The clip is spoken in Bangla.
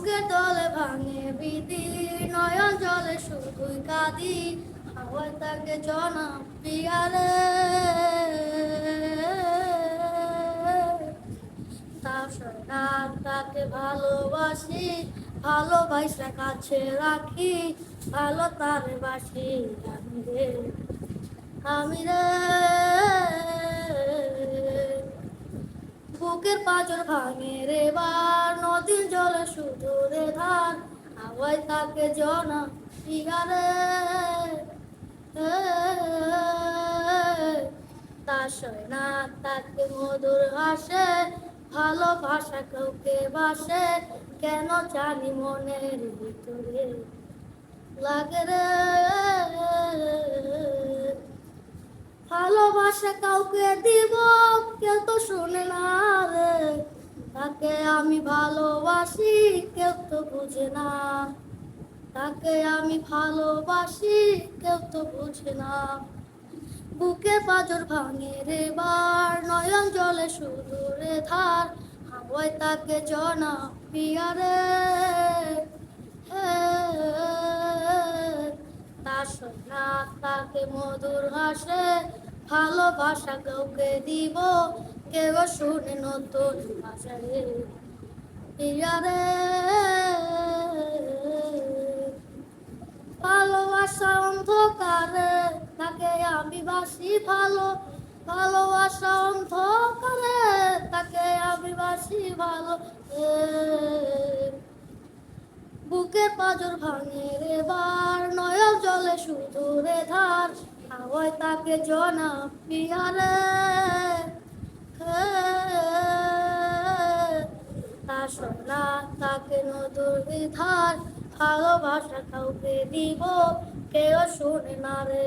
বুকে তলে ভাঙে বিধি নয়ন জলে শুধুই কাঁদি হাওয়ায় তাকে জনা পিয়ারে তাকে ভালোবাসি, ভালোবাসা কাছে রাখি, ভালো তারে বাসি আমি রে আমি রে। বুকের পাঁচর ভাঙে রে বার হাওয়ায় তাকে জনা পিয়ারে তার না তাকে মধুর হাসে ভালোবাসা কাউকে বাসে। কেন জানি মনের ভিতরে লাগে রে। ভালোবাসা কাউকে দিব, কেউ তো শুনে না। তাকে আমি ভালোবাসি, কেউ তো বুঝে না। তাকে আমি ভালোবাসি, কেউ তো বুঝে না। বুকে পাজর ভাঙে রে বার, নয়ন জলে শুধু রে ধার। হাওয়ায় তাকে জনা পিয়ারে। তার সোনা তাকে মধুর হাসে। ভালোবাসা কাউকে দিব? কেউ শুনে নতুন ভাষা রে পিয়ারে ভালোবাসা অন্ধকারে তাকে আমি বাসি ভালো। ভালোবাসা অন্ধকারে তাকে আমি বাসি ভালো। এ, বুকে পাজর ভাঙে রে বার নয়ন জলে শুধু রে ধার। হাওয়ায় তাকে জন পিয়ালে। তা সোনা তাকে নদুর বিধার ভালোবাসা কাউকে দিব, কেউ শুনে না রে।